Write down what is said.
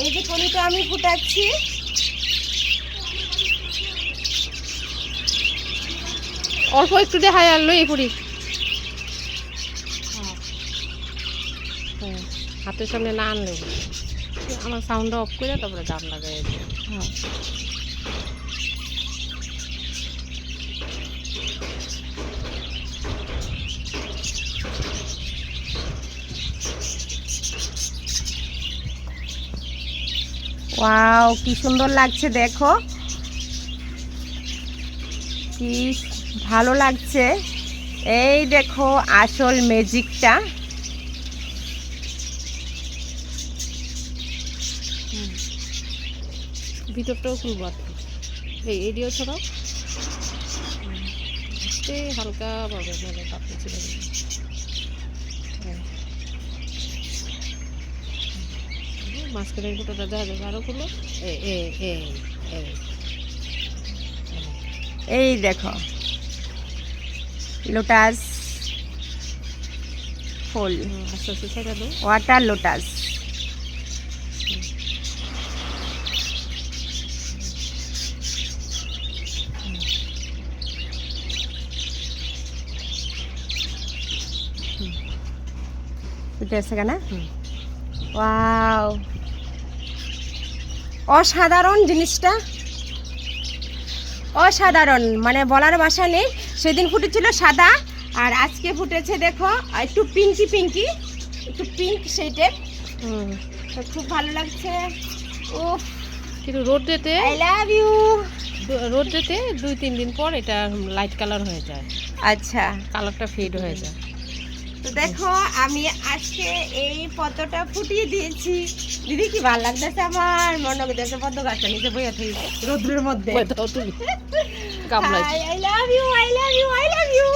এই যে কলিটা আমি ফুটাচ্ছি। অল্প একটু দেখায় আনলো এই পুরি হ্যাঁ হাতের সামনে না আনলে আমার সাউন্ডটা অফ করে তারপরে দাম লাগাই হ্যাঁ। ওয়াও কি সুন্দর লাগছে দেখো। কি ভালো লাগছে। এই দেখো আসল ম্যাজিকটা। ভিতরটাও খুলবো আর এই এডিও ছাড়াও হালকা পাবে মানে তাপতে ছিল। মাঝখানের ফুটোটা দেখা যাবে আরও খুলো এই দেখো। লোটাস ফুল। আস্তে আস্তে ছেড়ে দাও। Water lotus. হুম। অসাধারণ জিনিসটা। অসাধারণ মানে বলার বাসা নেই। সেদিন ফুটেছিল সাদা আর আজকে ফুটেছে দেখো একটু পিঙ্কি পিঙ্কি একটু পিঙ্ক শেডের হুম খুব ভালো লাগছে। ও কিন্তু রোদ দিতে আই লাভ ইউ রোদ দিতে দুই তিন দিন পর এটা লাইট কালার হয়ে যায়। আচ্ছা। কালারটা ফেড হয়ে যায়। তো দেখো আমি আজকে এই পদ্মটা ফুটিয়ে দিয়েছি। দিদি কি ভালো লাগতেছে আমার? মনে করতেছে পদ্ম গাছটা নিচে বইয়া থেকে রোদ্রের মধ্যে। I love you I love you I love you